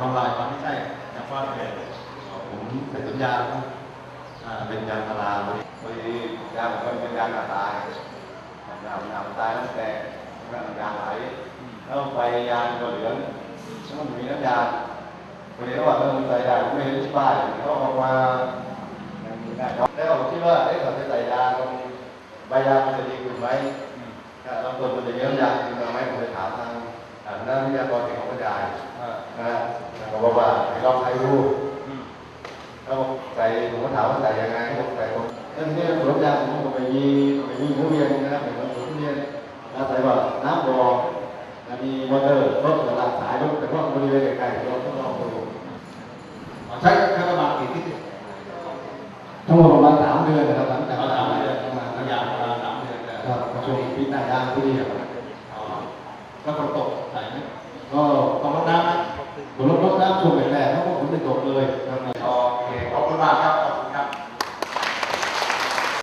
ทำลายมันไม่ใช่ยางฟาดเลยผมเป็นสัญญาครับอ่าเป็นยางพาราพอดียางมันเป็นยางกระตายยางยางตายตั้งแต่ยางไหลแล้วไปยางก็เหลืองแล้วมันมีน้ำยางพอดีระหว่างที่มันใส่ยางไม่เห็นที่ป้ายเขาออกมาแล้วผมคิดว่าเอ๊ะเขาจะใส่ยางตรงใบยางมันจะดีขึ้นไหมลำต้นมันจะเยอะยางจริงไหมผมไปถามทาง นักวิทยากรเกี่ยวกับบรรยายนะฮะเขาบอกว่าให้ลองใช้ดูแล้วใส่ผมก็ถามว่าใส่ยังไงเขาบอกใส่ผมแล้วทีนี้สวนยางผมก็ไปมีไปมีหมุนเวียนนะครับเป็นสวนทุเรียนแล้วใส่ว่าน้ำบ่อแล้วมีมอเตอร์รถกำลังสายรถแต่ว่าบริเวณใกล้ๆรถต้องลองดูใช้ใช้ประมาณกี่ที่ทั้งหมดประมาณสามเดือนนะครับหลังจากเราสามทำเดืเดืออนนประมาณระยะเวลาสามเดือนครับช่วงปีหน้ายางที่นี่ครับ แล้วฝนตกใส่ไหม ก็ต้องรดน้ำไหมฝนลดน้ำช่วงแรกๆ